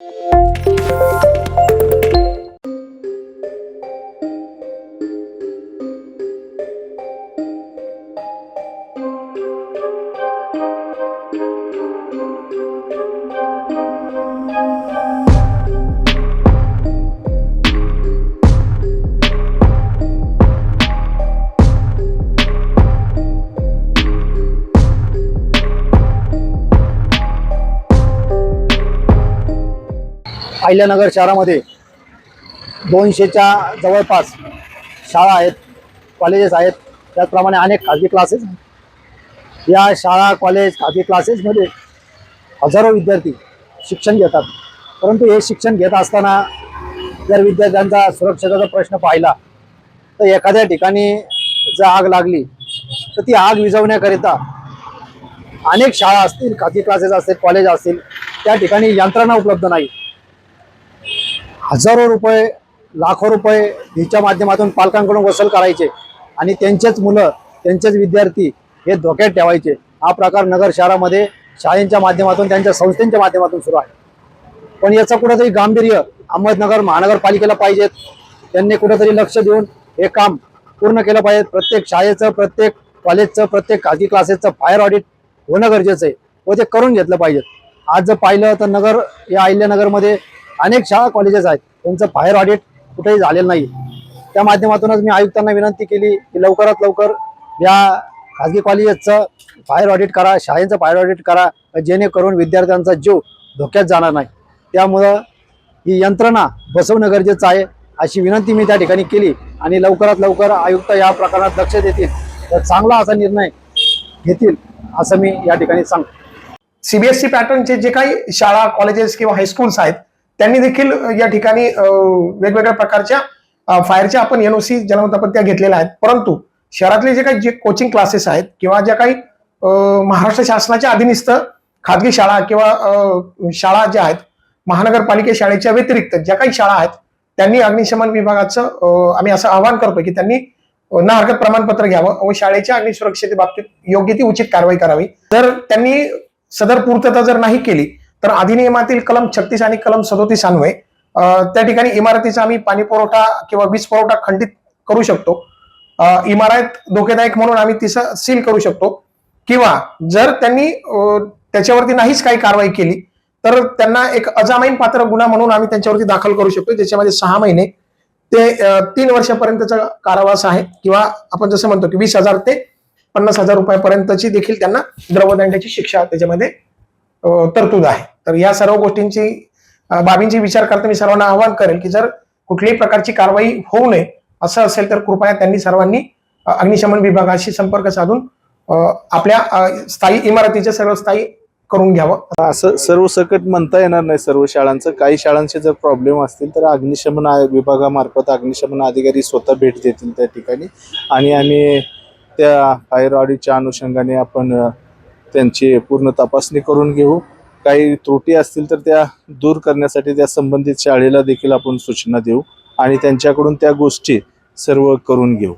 Música Ahilyanagar शहरामध्ये दोनशेच्या जवळपास शाळा आहेत कॉलेजेस आहेत. त्याचप्रमाणे अनेक खाजगी क्लासेस आहेत. या शाळा कॉलेज खाजगी क्लासेसमध्ये हजारो विद्यार्थी शिक्षण घेतात. परंतु हे शिक्षण घेत असताना जर विद्यार्थ्यांचा सुरक्षेचा प्रश्न पाहिला तर एखाद्या ठिकाणी जर आग लागली तर ती आग विझवण्याकरिता अनेक शाळा असतील खाजगी क्लासेस असतील कॉलेज असतील त्या ठिकाणी यंत्रणा उपलब्ध नाही. हजारो रुपये लाखो रुपये हिच्या माध्यमातून पालकांकडून वसूल करायचे आणि त्यांचेच मुलं त्यांचेच विद्यार्थी हे धोक्यात ठेवायचे. हा प्रकार नगर शहरामध्ये शाळेंच्या माध्यमातून त्यांच्या संस्थेच्या माध्यमातून सुरू आहे. पण याचं कुठंतरी गांभीर्य अहमदनगर महानगरपालिकेला पाहिजेत. त्यांनी कुठंतरी लक्ष देऊन हे काम पूर्ण केलं पाहिजे प्रत्येक शाळेचं प्रत्येक कॉलेजचं प्रत्येक खाजगी क्लासेसचं फायर ऑडिट होणं गरजेचं आहे. व ते करून घेतलं पाहिजे आज जर पाहिलं तर नगर या अहिल्यानगरमध्ये अनेक शाळा कॉलेजेस आहेत. त्यांचं फायर ऑडिट कुठेही झालेलं नाही. त्या माध्यमातूनच मी आयुक्तांना विनंती केली की लवकरात लवकर या खाजगी कॉलेजेसचं फायर ऑडिट करा शाळेचं फायर ऑडिट करा जेणेकरून विद्यार्थ्यांचा जीव धोक्यात जाणार नाही. त्यामुळं ही यंत्रणा बसवणं गरजेचं आहे अशी विनंती मी त्या ठिकाणी केली आणि लवकरात लवकर आयुक्त या प्रकरणात लक्ष देतील तर चांगला असा निर्णय घेतील असं मी या ठिकाणी सांगतो. सीबीएसई पॅटर्नचे जे काही शाळा कॉलेजेस किंवा हायस्कूल्स आहेत त्यांनी देखील या ठिकाणी वेगवेगळ्या प्रकारच्या फायरच्या आपण एनओसी ज्याला म्हणतो आपण त्या घेतलेल्या आहेत. परंतु शहरातले जे काही जे कोचिंग क्लासेस आहेत किंवा ज्या काही महाराष्ट्र शासनाच्या अधीनस्थ खाजगी शाळा किंवा शाळा ज्या आहेत महानगरपालिके शाळेच्या व्यतिरिक्त ज्या काही शाळा आहेत त्यांनी अग्निशमन विभागाचं आम्ही असं आवाहन करतो की त्यांनी ना हरकत प्रमाणपत्र घ्यावं व शाळेच्या अग्निसुरक्षेबाबतीत योग्य ती उचित कारवाई करावी. जर त्यांनी सदर पूर्तता जर नाही केली तर अधिनियमातील कलम छत्तीस आणि कलम सदोतीस अन्वये त्या ठिकाणी इमारतीचा आम्ही पाणी पुरवठा किंवा वीज पुरवठा खंडित करू शकतो. इमारत धोकेदायक म्हणून आम्ही तिचं सील करू शकतो. किंवा जर त्यांनी त्याच्यावरती नाहीच काही कारवाई केली तर त्यांना एक अजामाईन पात्र गुन्हा म्हणून आम्ही त्यांच्यावरती दाखल करू शकतो. ज्याच्यामध्ये सहा महिने ते तीन वर्षापर्यंतचा कारावास आहे किंवा आपण जसं म्हणतो की वीस हजार ते पन्नास हजार रुपयापर्यंतची देखील त्यांना द्रवदंडाची शिक्षा त्याच्यामध्ये तरतूद आहे. तर या सर्व गोष्टींची बाबींची विचार करता मी सर्वांना आवाहन करेल की जर कुठल्याही प्रकारची कारवाई होऊ नये असं असेल तर कृपया त्यांनी सर्वांनी अग्निशमन विभागाशी संपर्क साधून आपल्या स्थायी इमारतीचे सर्व स्थायी करून घ्यावं. असं सर्व सकट म्हणता येणार नाही सर्व शाळांचं. काही शाळांचे जर प्रॉब्लेम असतील तर अग्निशमन विभागामार्फत अग्निशमन अधिकारी स्वतः भेट देतील त्या ठिकाणी. आणि आम्ही त्या फायर ऑडिटच्या अनुषंगाने आपण त्यांची पूर्ण तपासणी करून घेऊ. काही त्रुटी असतील तर त्या दूर करण्यासाठी त्या संबंधित शाळेला देखील आपण सूचना देऊ आणि त्यांच्याकडून त्या गोष्टी सर्व करून घेऊ.